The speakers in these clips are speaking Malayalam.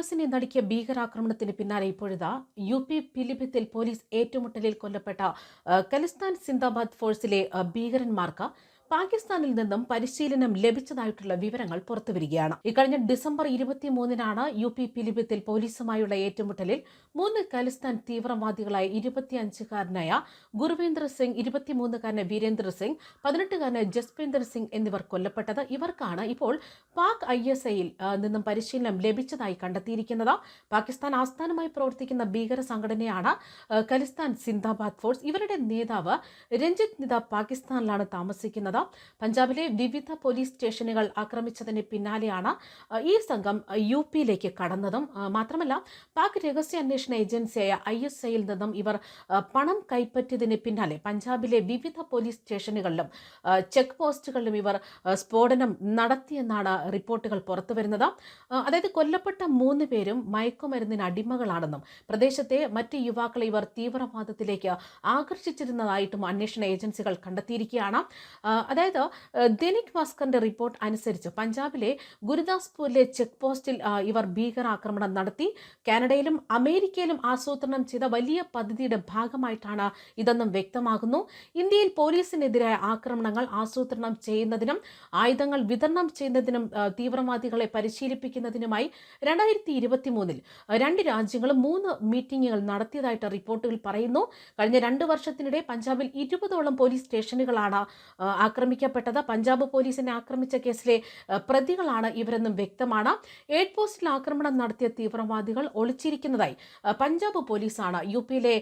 എസിനെ നടുക്കിയ ഭീകരാക്രമണത്തിന് പിന്നാലെ ഇപ്പോഴിതാ യു പി പിലിഭിത്തിൽ പോലീസ് ഏറ്റുമുട്ടലിൽ കൊല്ലപ്പെട്ട കലിസ്ഥാൻ സിന്ദാബാദ് ഫോഴ്സിലെ ഭീകരന്മാർക്ക് പാകിസ്ഥാനിൽ നിന്നും പരിശീലനം ലഭിച്ചതായിട്ടുള്ള വിവരങ്ങൾ പുറത്തുവരികയാണ്. ഇക്കഴിഞ്ഞ ഡിസംബർ ഇരുപത്തിമൂന്നിനാണ് യു പി പിലിപത്തിൽ പോലീസുമായുള്ള ഏറ്റുമുട്ടലിൽ മൂന്ന് ഖലിസ്ഥാൻ തീവ്രവാദികളായ ഇരുപത്തിയഞ്ചുകാരനായ ഗുരുവേന്ദ്ര സിംഗ് ഇരുപത്തിമൂന്നുകാരന് വീരേന്ദ്ര സിംഗ് പതിനെട്ടുകാരന് ജസ്പീന്ദർ സിംഗ് എന്നിവർ കൊല്ലപ്പെട്ടത് ഇവർക്കാണ് ഇപ്പോൾ പാക് ഐ എസ് ഐയിൽ നിന്നും പരിശീലനം ലഭിച്ചതായി കണ്ടെത്തിയിരിക്കുന്നത്. പാകിസ്ഥാൻ ആസ്ഥാനമായി പ്രവർത്തിക്കുന്ന ഭീകര സംഘടനയാണ് ഖലിസ്ഥാൻ സിന്ദാബാദ് ഫോഴ്സ്. ഇവരുടെ നേതാവ് രഞ്ജിത് നിത പാകിസ്ഥാനിലാണ് താമസിക്കുന്നത്. പഞ്ചാബിലെ വിവിധ പോലീസ് സ്റ്റേഷനുകൾ ആക്രമിച്ചതിന് പിന്നാലെയാണ് ഈ സംഘം യു പിയിലേക്ക് കടന്നതും. മാത്രമല്ല പാക് രഹസ്യാന്വേഷണ ഏജൻസിയായ ഐ എസ് ഐയിൽ നിന്നും ഇവർ പണം കൈപ്പറ്റിയതിന് പിന്നാലെ പഞ്ചാബിലെ വിവിധ പോലീസ് സ്റ്റേഷനുകളിലും ചെക്ക് പോസ്റ്റുകളിലും ഇവർ സ്ഫോടനം നടത്തിയെന്നാണ് റിപ്പോർട്ടുകൾ പുറത്തുവരുന്നത്. അതായത് കൊല്ലപ്പെട്ട മൂന്ന് പേരും മയക്കുമരുന്നിന് അടിമകളാണെന്നും പ്രദേശത്തെ മറ്റ് യുവാക്കളെ ഇവർ തീവ്രവാദത്തിലേക്ക് ആകർഷിച്ചിരുന്നതായിട്ടും അന്വേഷണ ഏജൻസികൾ കണ്ടെത്തിയിരിക്കുകയാണ്. അതായത് ദിനിക് മസ്കറിന്റെ റിപ്പോർട്ട് അനുസരിച്ച് പഞ്ചാബിലെ ഗുരുദാസ്പൂരിലെ ചെക്ക് പോസ്റ്റിൽ ഇവർ ഭീകരാക്രമണം നടത്തി. കാനഡയിലും അമേരിക്കയിലും ആസൂത്രണം ചെയ്ത വലിയ പദ്ധതിയുടെ ഭാഗമായിട്ടാണ് ഇതെന്നും വ്യക്തമാകുന്നു. ഇന്ത്യയിൽ പോലീസിനെതിരായ ആക്രമണങ്ങൾ ആസൂത്രണം ചെയ്യുന്നതിനും ആയുധങ്ങൾ വിതരണം ചെയ്യുന്നതിനും തീവ്രവാദികളെ പരിശീലിപ്പിക്കുന്നതിനുമായി രണ്ടായിരത്തി ഇരുപത്തി മൂന്നിൽ രണ്ട് രാജ്യങ്ങളും മൂന്ന് മീറ്റിംഗുകൾ നടത്തിയതായിട്ട് റിപ്പോർട്ടുകൾ പറയുന്നു. കഴിഞ്ഞ രണ്ട് വർഷത്തിനിടെ പഞ്ചാബിൽ ഇരുപതോളം പോലീസ് സ്റ്റേഷനുകളാണ് ആക്രമിക്കപ്പെട്ടത്. പഞ്ചാബ് പോലീസിനെ ആക്രമിച്ച കേസിലെ പ്രതികളാണ് ഇവരെന്നും വ്യക്തമാണ്. എയ്ഡ് പോസ്റ്റിൽ ആക്രമണം നടത്തിയ തീവ്രവാദികൾ ഒളിച്ചിരിക്കുന്നതായി പഞ്ചാബ് പോലീസാണ് യു പിയിലെ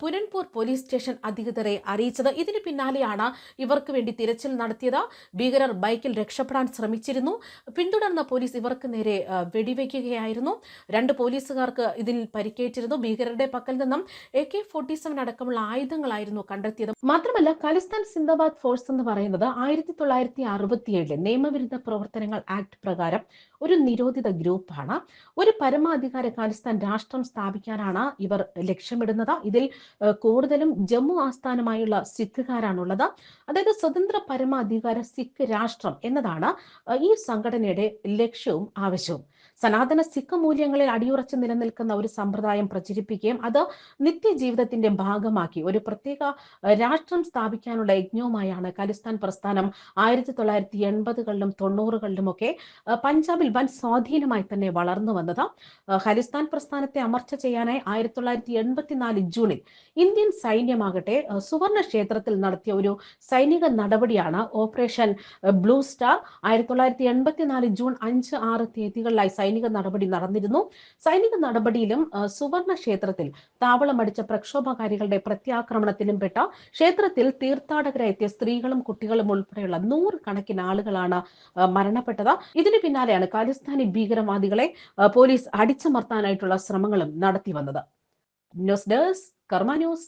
പുനൻപൂർ പോലീസ് സ്റ്റേഷൻ അധികൃതരെ അറിയിച്ചത്. ഇതിന് പിന്നാലെയാണ് ഇവർക്ക് വേണ്ടി തിരച്ചിൽ നടത്തിയത്. ഭീകരർ ബൈക്കിൽ രക്ഷപ്പെടാൻ ശ്രമിച്ചിരുന്നു. പിന്തുടർന്ന പോലീസ് ഇവർക്ക് നേരെ വെടിവെക്കുകയായിരുന്നു. രണ്ട് പോലീസുകാർക്ക് ഇതിൽ പരിക്കേറ്റിരുന്നു. ഭീകരരുടെ പക്കൽ നിന്നും എ കെ ഫോർട്ടി സെവൻ അടക്കമുള്ള ആയുധങ്ങളായിരുന്നു കണ്ടെത്തിയത്. മാത്രമല്ല ഖലിസ്ഥാൻ സിന്ദാബാദ് ഫോഴ്സ് എന്ന് പറയുന്നത് ആയിരത്തി തൊള്ളായിരത്തി അറുപത്തിയേഴിലെ നിയമവിരുദ്ധ പ്രവർത്തനങ്ങൾ ആക്ട് പ്രകാരം ഒരു നിരോധിത ഗ്രൂപ്പാണ്. ഒരു പരമാധികാര ഖാലിസ്ഥാൻ രാഷ്ട്രം സ്ഥാപിക്കാനാണ് ഇവർ ലക്ഷ്യമിടുന്നത്. ഇതിൽ കൂടുതലും ജമ്മു ആസ്ഥാനമായുള്ള സിഖുകാരാണുള്ളത്. അതായത് സ്വതന്ത്ര പരമാധികാര സിഖ് രാഷ്ട്രം എന്നതാണ് ഈ സംഘടനയുടെ ലക്ഷ്യവും ആവശ്യവും. സനാതന സിഖ് മൂല്യങ്ങളിൽ അടിയുറച്ച് നിലനിൽക്കുന്ന ഒരു സമ്പ്രദായം പ്രചരിപ്പിക്കുകയും അത് നിത്യജീവിതത്തിന്റെ ഭാഗമാക്കി. ഒരു പ്രത്യേക രാഷ്ട്രം സ്ഥാപിക്കാനുള്ള യജ്ഞവുമായാണ് ഖലിസ്ഥാൻ പ്രസ്ഥാനം ആയിരത്തി തൊള്ളായിരത്തി എൺപതുകളിലും തൊണ്ണൂറുകളിലും ഒക്കെ പഞ്ചാബിൽ വൻ സ്വാധീനമായി തന്നെ വളർന്നു വന്നത്. ഖലിസ്ഥാൻ പ്രസ്ഥാനത്തെ അമർച്ച ചെയ്യാനായി ആയിരത്തി തൊള്ളായിരത്തി എൺപത്തിനാല് ജൂണിൽ ഇന്ത്യൻ സൈന്യമാകട്ടെ സുവർണ ക്ഷേത്രത്തിൽ നടത്തിയ ഒരു സൈനിക നടപടിയാണ് ഓപ്പറേഷൻ ബ്ലൂ സ്റ്റാർ. ആയിരത്തി തൊള്ളായിരത്തി എൺപത്തിനാല് ജൂൺ അഞ്ച് ആറ് തീയതികളിലായി സൈനിക നടപടി നടന്നിരുന്നു. സൈനിക നടപടിയിലും സുവർണ ക്ഷേത്രത്തിൽ താവളമടിച്ച പ്രക്ഷോഭകാരികളുടെ പ്രത്യാക്രമണത്തിലും പെട്ട ക്ഷേത്രത്തിൽ തീർത്ഥാടകരെത്തിയ സ്ത്രീകളും കുട്ടികളും ഉൾപ്പെടെയുള്ള നൂറുകണക്കിന് ആളുകളാണ് മരണപ്പെട്ടത്. ഇതിനു പിന്നാലെയാണ് ഖാലിസ്ഥാനി ഭീകരവാദികളെ പോലീസ് അടിച്ചമർത്താനായിട്ടുള്ള ശ്രമങ്ങളും നടത്തി വന്നത്. News desk Karma news.